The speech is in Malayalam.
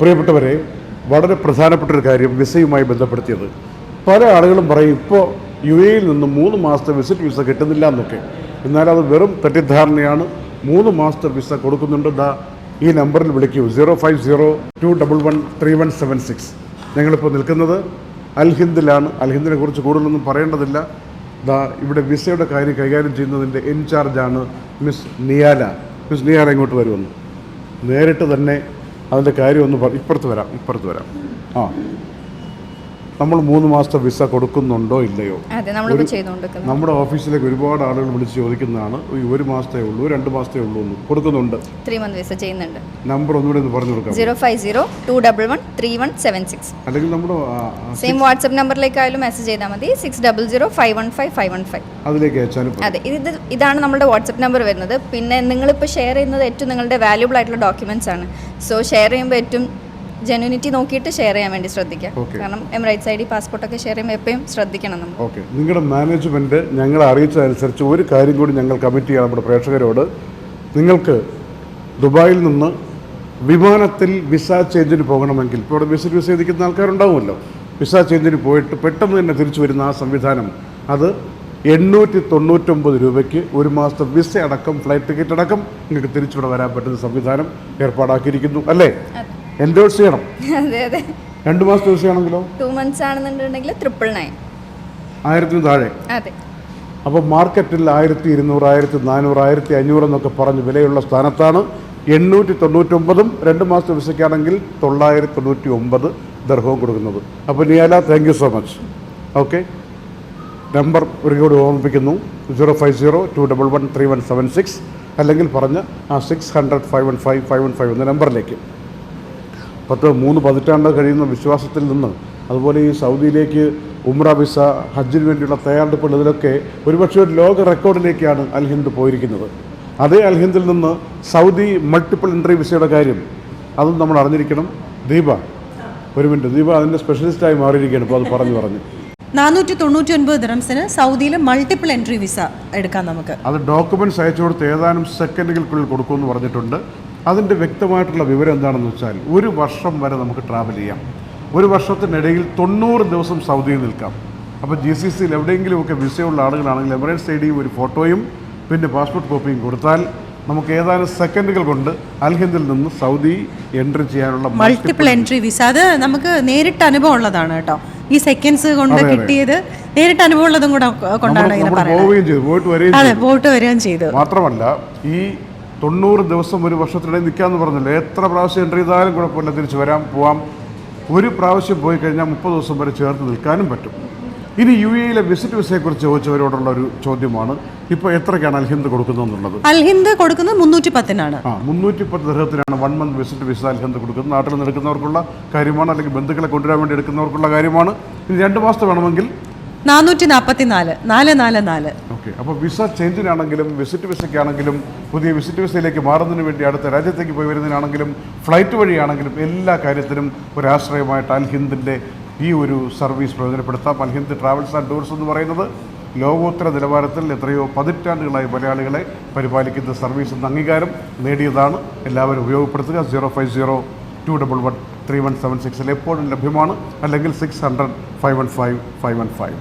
പ്രിയപ്പെട്ടവരെ വളരെ പ്രധാനപ്പെട്ട ഒരു കാര്യം വിസയുമായി ബന്ധപ്പെടുത്തിയത്. പല ആളുകളും പറയും ഇപ്പോൾ യു എയിൽ നിന്ന് മൂന്ന് മാസത്തെ വിസിറ്റ് വിസ കിട്ടുന്നില്ല എന്നൊക്കെ. എന്നാൽ അത് വെറും തെറ്റിദ്ധാരണയാണ്. മൂന്ന് മാസത്തെ വിസ കൊടുക്കുന്നുണ്ട്. ദാ ഈ നമ്പറിൽ വിളിക്കൂ. Zero five zero two double one three one seven six. ഞങ്ങളിപ്പോൾ നിൽക്കുന്നത് അൽഹിന്ദിലാണ്. അൽഹിന്ദിനെ കുറിച്ച് കൂടുതലൊന്നും പറയേണ്ടതില്ല. ദാ ഇവിടെ വിസയുടെ കാര്യം കൈകാര്യം ചെയ്യുന്നതിന്റെ ഇൻചാർജാണ് മിസ് നിയാല. മിസ് നിയാല ഇങ്ങോട്ട് വരുമെന്ന് നേരിട്ട് തന്നെ അതിന്റെ കാര്യം ഒന്ന് ഇപ്പുറത്ത് വരാം ഇപ്പുറത്ത് വരാം. ആ. നമ്മൾ മൂന്ന് മാസത്തെ വിസ കൊടുക്കുന്നുണ്ടോ ഇല്ലയോ? നമ്മുടെ ഓഫീസിലേക്ക് ഒരുപാട് ആളുകൾ വിളിച്ച് ചോദിക്കുന്നതാണ് ഒരു മാസത്തേ ഉള്ളൂ രണ്ട് മാസത്തേ ഉള്ളൂ എന്ന് കൊടുക്കുന്നുണ്ട്. ത്രീ മന്ത് വിസ ചെയ്യുന്നുണ്ട്. നമ്പർ ഒന്നുകൂടി ഒന്ന് പറഞ്ഞു കൊടുക്കാം. Zero five zero two double one three one seven six അല്ലെങ്കിൽ നമ്മുടെ സെയിം വാട്സ്ആപ്പ് നമ്പറിലേക്കായാലും മെസ്സേജ് ചെയ്താൽ മതി. Six double zero five one five five one five അതിലേക്ക് അയച്ചാലും. അതെ ഇത് ഇതാണ് നമ്മുടെ വാട്സ്ആപ്പ് നമ്പർ വരുന്നത്. പിന്നെ നിങ്ങളിപ്പോൾ ഷെയർ ചെയ്യുന്നത് ഏറ്റവും നിങ്ങളുടെ വാല്യൂബിൾ ആയിട്ടുള്ള ഡോക്യുമെന്റ്സ് ആണ്. സോ ഷെയർ ചെയ്യുമ്പോൾ ഏറ്റവും ജെന്യൂനിറ്റി നോക്കിയിട്ട് ഷെയർ ചെയ്യാൻ വേണ്ടി ശ്രദ്ധിക്കുക. കാരണം എമിറേറ്റ്സ് ഐ ഡി പാസ്പോർട്ടൊക്കെ ഷെയർ ചെയ്യുമ്പോൾ എപ്പോഴും ശ്രദ്ധിക്കണം നമ്മൾ. ഓക്കെ നിങ്ങളുടെ മാനേജ്മെന്റ് ഞങ്ങളെ അറിയിച്ചതനുസരിച്ച് ഒരു കാര്യം കൂടി ഞങ്ങൾ കമ്മിറ്റ് ചെയ്യാം നമ്മുടെ പ്രേക്ഷകരോട്. നിങ്ങൾക്ക് ദുബായിൽ നിന്ന് വിമാനത്തിൽ വിസ ചേഞ്ചിന് പോകണമെങ്കിൽ ഇപ്പോൾ ഇവിടെ വിസിറ്റ് വിസ ചെയ്തിരിക്കുന്ന ആൾക്കാരുണ്ടാവുമല്ലോ. വിസ ചേഞ്ചിന് പോയിട്ട് പെട്ടെന്ന് തന്നെ തിരിച്ചു വരുന്ന ആ സംവിധാനം അത് എണ്ണൂറ്റി തൊണ്ണൂറ്റൊമ്പത് രൂപയ്ക്ക് ഒരു മാസത്തെ വിസ അടക്കം ഫ്ലൈറ്റ് ടിക്കറ്റ് അടക്കം നിങ്ങൾക്ക് തിരിച്ചിവിടെ വരാൻ പറ്റുന്ന സംവിധാനം ഏർപ്പാടാക്കിയിരിക്കുന്നു അല്ലേ? എൻഡോഴ്സ് ചെയ്യണം? അതെ അതെ. രണ്ട് വിസ ആണെങ്കിലോ ടു മന്ത്സ് ആണെന്നുണ്ടെങ്കിൽ ട്രിപ്പിൾ നയൻ ആയിരത്തിന് താഴെ. അതെ. അപ്പോൾ മാർക്കറ്റിൽ ആയിരത്തി ഇരുന്നൂറ് ആയിരത്തി നാനൂറ് ആയിരത്തി അഞ്ഞൂറ് എന്നൊക്കെ പറഞ്ഞ് വിലയുള്ള സ്ഥാനത്താണ് എണ്ണൂറ്റി തൊണ്ണൂറ്റൊമ്പതും രണ്ട് മാസത്തെ വിസയ്ക്കാണെങ്കിൽ തൊള്ളായിരത്തി തൊണ്ണൂറ്റി ഒമ്പത് ദർഹവും കൊടുക്കുന്നത്. അപ്പോൾ Niyala thank you so much okay number ഒരു കൂടി ഓർമ്മിപ്പിക്കുന്നു. Zero five zero two double one three one seven six അല്ലെങ്കിൽ പറഞ്ഞ് ആ six hundred five one five five one five എന്ന നമ്പറിലേക്ക് പത്ത് മൂന്ന് പതിറ്റാണ്ട് കഴിയുന്ന വിശ്വാസത്തിൽ നിന്ന് അതുപോലെ ഈ സൗദിയിലേക്ക് ഉംറ വിസ ഹജ്ജിന് വേണ്ടിയുള്ള തയ്യാറെടുപ്പുകൾ ഇതിലൊക്കെ ഒരുപക്ഷെ ഒരു ലോക റെക്കോർഡിലേക്കാണ് അൽഹിന്ദ് പോയിരിക്കുന്നത്. അതേ അൽഹിന്ദിൽ നിന്ന് സൗദി മൾട്ടിപ്പിൾ എൻട്രി വിസയുടെ കാര്യം അതും നമ്മൾ അറിഞ്ഞിരിക്കണം. ദീപ ഒരു മിനിറ്റ്. ദീപ അതിന്റെ സ്പെഷ്യലിസ്റ്റായി മാറിയിരിക്കുകയാണ്. ഇപ്പോൾ അത് പറഞ്ഞു പറഞ്ഞു. നാനൂറ്റി തൊണ്ണൂറ്റി ഒൻപത് ദിറംസിന് സൗദിയിൽ മൾട്ടിപ്പിൾ എൻട്രി വിസ എടുക്കാം നമുക്ക്. അത് ഡോക്യുമെന്റ്സ് അയച്ചു കൊടുത്ത് ഏതാനും സെക്കൻഡുകൾക്കുള്ളിൽ കൊടുക്കുമെന്ന് പറഞ്ഞിട്ടുണ്ട്. അതിന്റെ വ്യക്തമായിട്ടുള്ള വിവരം എന്താണെന്ന് വെച്ചാൽ ഒരു വർഷം വരെ നമുക്ക് ട്രാവൽ ചെയ്യാം. ഒരു വർഷത്തിനിടയിൽ തൊണ്ണൂറ് ദിവസം സൗദിയിൽ നിൽക്കാം. അപ്പോൾ ജി സി സിയിൽ എവിടെയെങ്കിലുമൊക്കെ വിസയുള്ള ആളുകളാണെങ്കിൽ എമിറേറ്റ്സ് ഐ ഡിയും ഒരു ഫോട്ടോയും പിന്നെ പാസ്പോർട്ട് കോപ്പിയും കൊടുത്താൽ നമുക്ക് ഏതാനും സെക്കൻഡുകൾ കൊണ്ട് അൽഹിന്ദിൽ നിന്ന് സൗദി എൻട്രി ചെയ്യാനുള്ള മൾട്ടിപ്പിൾ എൻട്രി വിസ അത് നമുക്ക് നേരിട്ട് അനുഭവം ഉള്ളതാണ് കേട്ടോ. ഈ സെക്കൻഡ്സ് കൊണ്ട്. കിട്ടിയത് നേരിട്ട് അനുഭവം ഉള്ളതും കൂടെ കൊണ്ടാണ് പോവുകയും ചെയ്തു പോയിട്ട് വരികയും അതെ പോയിട്ട് വരികയും ചെയ്തു. മാത്രമല്ല ഈ തൊണ്ണൂറ് ദിവസം ഒരു വർഷത്തിനിടയിൽ നിൽക്കാമെന്ന് പറഞ്ഞില്ല? എത്ര പ്രാവശ്യം എൻട്രി ചെയ്താലും കുഴപ്പമില്ല തിരിച്ച് വരാം പോവാം. ഒരു പ്രാവശ്യം പോയി കഴിഞ്ഞാൽ മുപ്പത് ദിവസം വരെ ചേർത്ത് നിൽക്കാനും പറ്റും. ഇനി യു എയിലെ വിസിറ്റ് വിസയെക്കുറിച്ച് ചോദിച്ചവരോടുള്ള ഒരു ചോദ്യമാണ് ഇപ്പോൾ എത്രയ്ക്കാണ് അൽഹിന്ദ് കൊടുക്കുന്നതെന്നുള്ളത്? അൽഹിന്ദ് കൊടുക്കുന്നത് മുന്നൂറ്റി പത്തിനാണ് ആ മുന്നൂറ്റി പത്ത് ദൃഹത്തിനാണ് one month visit visa Alhind കൊടുക്കുന്നത്. നാട്ടിൽ നിന്ന് എടുക്കുന്നവർക്കുള്ള കാര്യമാണ് അല്ലെങ്കിൽ ബന്ധുക്കളെ കൊണ്ടുവരാൻ വേണ്ടി എടുക്കുന്നവർക്കുള്ള കാര്യമാണ്. ഇനി രണ്ട് മാസത്തെ വേണമെങ്കിൽ നാനൂറ്റി നാൽപ്പത്തി നാല് നാല് നാല് നാല്. ഓക്കെ. അപ്പോൾ വിസ ചേഞ്ചിനാണെങ്കിലും വിസിറ്റ് വിസയ്ക്കാണെങ്കിലും പുതിയ വിസിറ്റ് വിസയിലേക്ക് മാറുന്നതിന് വേണ്ടി അടുത്ത രാജ്യത്തേക്ക് പോയി വരുന്നതിനാണെങ്കിലും ഫ്ലൈറ്റ് വഴിയാണെങ്കിലും എല്ലാ കാര്യത്തിനും ഒരാശ്രയമായിട്ട് അൽ ഹിന്ദിന്റെ ഈ ഒരു സർവീസ് പ്രയോജനപ്പെടുത്താം. Al Hind travels and tours എന്ന് പറയുന്നത് ലോകോത്തര നിലവാരത്തിൽ എത്രയോ പതിറ്റാണ്ടുകളായി മലയാളികളെ പരിപാലിക്കുന്ന സർവീസ് എന്ന അംഗീകാരം നേടിയതാണ്. എല്ലാവരും ഉപയോഗപ്പെടുത്തുക. Zero five zero two double one three one seven സിക്സിൽ എപ്പോഴും ലഭ്യമാണ്. അല്ലെങ്കിൽ six hundred five one five five one five